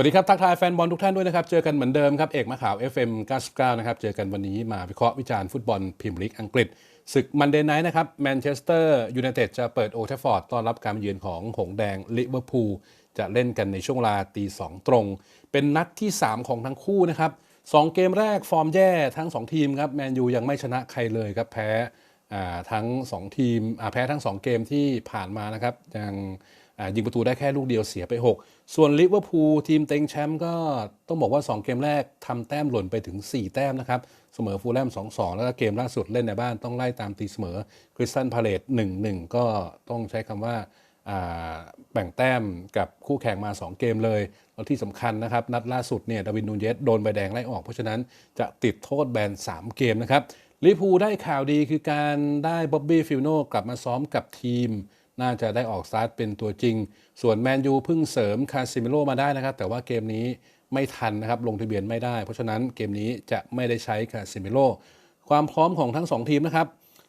วัสดีครับ ทักทายแฟนบอลทุกท่านด้วยนะครับ เจอกันเหมือนเดิมครับ เอกมะขาว FM 99 นะครับ เจอกันวันนี้มาวิเคราะห์วิจารณ์ฟุตบอลพรีเมียร์ลีกอังกฤษ ศึกมันเดย์ไนท์นะครับแมนเชสเตอร์ยูไนเต็ดจะเปิดโอเทฟฟอร์ดต้อนรับการเยือนของหงส์แดงลิเวอร์พูลจะเล่นกันในช่วงเวลาตีสองตรง เป็นนัดที่ 3 ของทั้งคู่นะครับสองเกมแรกฟอร์มแย่ทั้ง 2 ทีมครับแมนยูยังไม่ชนะใครเลยครับแพ้ทั้ง 2 ทีมแพ้ทั้ง 2 เกมที่ผ่านมานะครับยังอ่า ยิงประตูได้แค่ลูกเดียวเสียไป 6 ส่วนลิเวอร์พูลทีมเต็งแชมป์ก็ต้องบอกว่า 2 เกมแรกทำแต้มหล่นไปถึง 4 แต้มนะครับ เสมอฟูลแลม2-2 แล้วก็เกมล่าสุดเล่นในบ้านต้องไล่ตามตีเสมอคริสตันพาเลต1-1 ก็ต้องใช้คำว่าอ่าแบ่งแต้มกับคู่แข่งมา 2 เกมเลย แล้วที่สำคัญนะครับ นัดล่าสุดเนี่ยดาวินนูเยสโดนใบแดงไล่ออก เพราะฉะนั้นจะติดโทษแบน 3 เกมนะครับลิเวอร์พูลได้ข่าวดีคือการได้บ๊อบบี้ฟิลโนกลับมาซ้อมกับทีม น่าจะได้ออกสตาร์ทเป็นตัวจริง ส่วนแมนยูเพิ่งเสริมคาซิมิโลมาได้นะครับ แต่ว่าเกมนี้ไม่ทันนะครับลงทะเบียนไม่ได้ เพราะฉะนั้นเกมนี้จะไม่ได้ใช้คาซิมิโลความพร้อมของทั้ง 2 ทีมนะครับ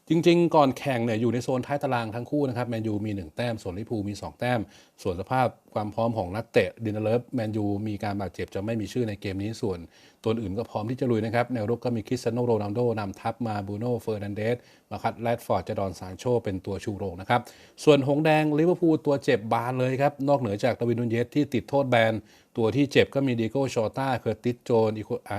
จริง ๆ ก่อนแข่งเนี่ยอยู่ในโซนท้ายตารางทั้งคู่นะครับแมนยูมี 1 แต้ม ส่วนลิพูมี 2 แต้ม ส่วนสภาพความพร้อมของนักเตะดินาเลฟแมนยูมีการบาดเจ็บจะไม่มีชื่อในเกมนี้ส่วน ตัวอื่นก็พร้อมที่จะลุยนะครับแนวรุกก็มีคริสเตียโนโรนัลโดนำทัพมาบูโน่เฟอร์นันเดสมาคัดแรดฟอร์ดจะดอนซานโชเป็นตัวชูโรงนะครับส่วนหงแดงลิเวอร์พูลตัวเจ็บบานเลยครับนอกเหนือจากดาวินนูนเยสที่ติดโทษแบนตัวที่เจ็บก็มีดิโก้ชอต้าเคอร์ติสโจน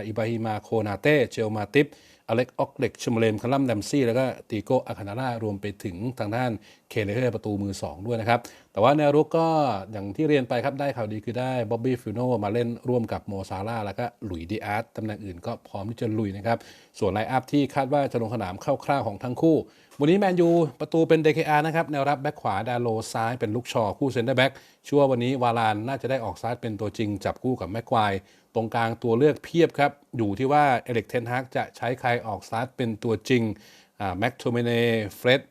อิบาฮิมาโคนาเต้เชลมาติปอเล็กออกเล็กชมเลมคลัมแดมซี่ แล้วก็ตีโกอาคานาร่ารวมไปถึงทางด้านเคเลเฮอร์ประตูมือ 2 ด้วยนะครับแต่ว่าแนวรุกก็อย่างที่เรียนไปครับได้ข่าวดีคือได้บ๊อบบี้ฟิโนมาเล่นร่วมกับโมซาร่าแล้วก็หลุยดีอาร์ตตำแหน่งอื่นก็พร้อมที่จะลุยนะครับ ส่วนไลน์อัพที่คาดว่าจะลงสนามคร่าวๆของทั้งคู่ วันนี้แมนยูประตูเป็น DKR นะครับ แนวรับแบ็คขวาดาโลซ้ายเป็นลูกชอคู่เซนเตอร์แบ็กชั่ววันนี้วาลานน่าจะได้ออกซ้ายเป็นตัวจริง จับคู่กับแม็กควายตรงกลางตัวเลือกเพียบครับอยู่ที่ว่าเอเล็กเทนฮากจะใช้ใครออกสตาร์ทเป็นตัวจริงแม็กโทเมเนเฟร็ด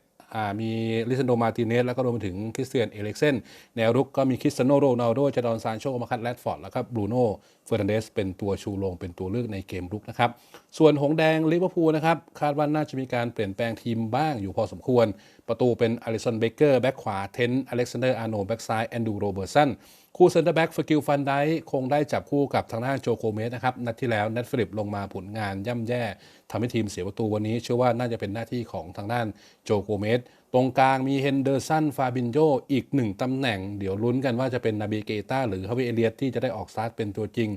มีลิซันโดมาติเนสแล้วก็รวมไปถึงคริสเตียนเอเล็กเซนแนวรุกก็มีคริสเตยโนโรนัลโดจดอนซานโชมาคัตแรดฟอร์ดแล้วก็บรูโน่เฟอร์นันเดสเป็นตัวชูโรงเป็นตัวเลือกในเกมรุกนะครับ ส่วนหงแดงลิเวอร์พูลนะครับ คาดว่าน่าจะมีการเปลี่ยนแปลงทีมบ้างอยู่พอสมควร ประตูเป็นอลิสันเบเกอร์แบ็กขวาเทนอเล็กซานเดอร์อาร์โนแบ็กซ้ายแอนดูโรเบิร์สันคู่เซนเตอร์แบ็กฟกิลฟันไดคงได้จับคู่กับทางด้านโจโกเมสนะครับนัดที่แล้วนัดฟิลิปลงมาผลงานย่ำแย่ทำให้ทีมเสียประตูวันนี้ เชื่อว่าน่าจะเป็นหน้าที่ของทางด้านโจโกเมสตรงกลางมีเฮนเดอร์สันฟาบินโยอีกหนึ่งตำแหน่ง เดี๋ยวลุ้นกันว่าจะเป็นนาบีเกต้าหรือฮาวิเอเลียตที่จะได้ออกสตาร์ทเป็นตัวจริง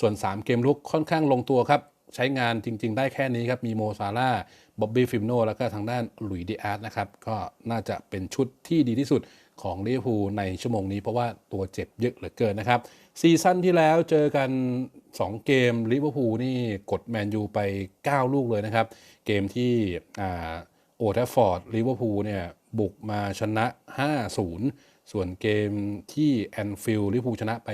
ส่วน 3 เกมลุกค่อนข้างลงตัวครับใช้งานจริง ๆ ได้แค่นี้ครับมีโมซาร่าบ๊อบบี้ฟิมโนแล้วก็ทางด้านหลุยดิอาร์ตนะครับก็น่าจะเป็นชุดที่ดีที่สุด ของลิเวอร์พูลในชั่วโมงนี้เพราะว่าตัวเจ็บเยอะเหลือเกินนะครับ ซีซั่นที่แล้วเจอกัน 2 เกมลิเวอร์พูลนี่กดแมนยูไป 9 ลูกเลยนะครับ เกมที่โอทัฟฟอร์ดลิเวอร์พูลเนี่ยบุกมาชนะ 5-0 ส่วนเกมที่แอนฟิลด์ลิเวอร์พูลชนะไป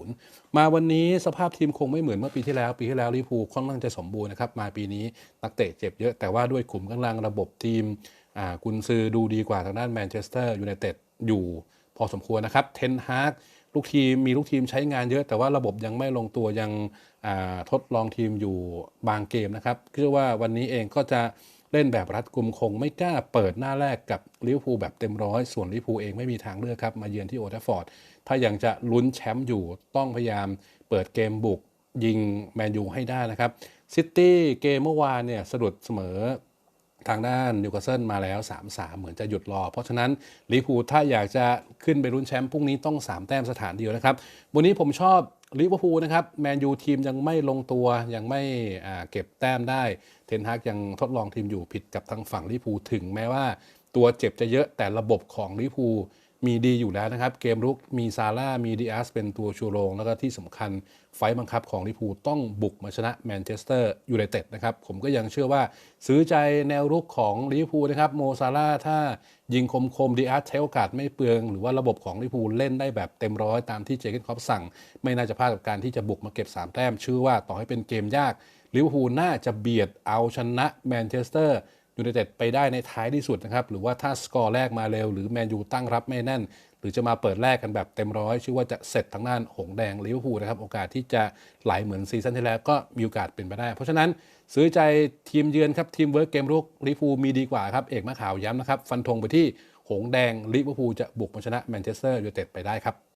4-0 มาวันนี้สภาพทีมคงไม่เหมือนเมื่อปีที่แล้ว ปีที่แล้วลิเวอร์พูลค่อนข้างจะสมบูรณ์นะครับ มาปีนี้นักเตะเจ็บเยอะแต่ว่าด้วยขุมกำลังระบบทีมกุนซือดูดีกว่าทางด้านแมนเชสเตอร์ยูไนเต็ด อยู่พอสมควรนะครับเทนฮากลูกทีมมีลูกทีมใช้งานเยอะแต่ว่าระบบยังไม่ลงตัวยังทดลองทีมอยู่บางเกมนะครับคือว่าวันนี้เองก็จะเล่นแบบรัดกุมคงไม่กล้าเปิดหน้าแรกกับลิเวอร์พูลแบบเต็มร้อยส่วนลิเวอร์พูลเองไม่มีทางเลือกครับ มาเยือนที่โอทัฟฟอร์ด ถ้ายังจะลุ้นแชมป์อยู่ต้องพยายามเปิดเกมบุกยิงแมนยูให้ได้นะครับซิตี้เกมเมื่อวานเนี่ยสะดุดเสมอ ทางด้านนิวคาสเซิลมาแล้ว 3-3 เหมือนจะหยุดรอ เพราะฉะนั้นลิเวอร์พูลถ้าอยากจะขึ้นไปลุ้นแชมป์พรุ่งนี้ต้อง 3 แต้มสถานเดียวนะครับ วันนี้ผมชอบลิเวอร์พูลนะครับแมนยูทีมยังไม่ลงตัวยังไม่เก็บแต้มได้ เทนฮากยังทดลองทีมอยู่ผิดกับทางฝั่งลิเวอร์พูลถึงแม้ว่าตัวเจ็บจะเยอะแต่ระบบของลิเวอร์พูล มีดีอยู่แล้วนะครับ เกมรุกมีซาร่ามีดิอาสเป็นตัวชูโรง แล้วก็ที่สำคัญไฟบังคับของลิพูต้องบุกมาชนะแมนเชสเตอร์ยูไนเต็ดนะครับ ผมก็ยังเชื่อว่าซื้อใจแนวรุกของลิพูนะครับโมซาร่าถ้ายิงคมคมดิอาสใช้โอกาสไม่เปลือง หรือว่าระบบของลิพูเล่นได้แบบเต็มร้อยตามที่เจเกนคอปสั่ง ไม่น่าจะพลาดกับการที่จะบุกมาเก็บ3แต้มเชื่อว่าต่อให้เป็นเกมยากลิเวอร์พูลน่าจะเบียดเอาชนะแมนเชสเตอร์ ยูไนเต็ดไปได้ในท้ายที่สุดนะครับ หรือว่าถ้าสกอร์แรกมาเร็ว หรือแมนยูตั้งรับไม่แน่น หรือจะมาเปิดแรกกันแบบเต็มร้อยชื่อว่าจะเสร็จทางด้านหงแดงลิเวอร์พูลนะครับ โอกาสที่จะไหลเหมือนซีซั่นที่แล้วก็มีโอกาสเป็นไปได้ เพราะฉะนั้นซื้อใจทีมเยือนครับทีมเวิร์กเกมรุกลิเวอร์พูลมีดีกว่าครับเอกมะขาวย้ำนะครับฟันธงไปที่หงแดงลิเวอร์พูลจะบุกมาชนะแมนเชสเตอร์ยูไนเต็ดไปได้ครับ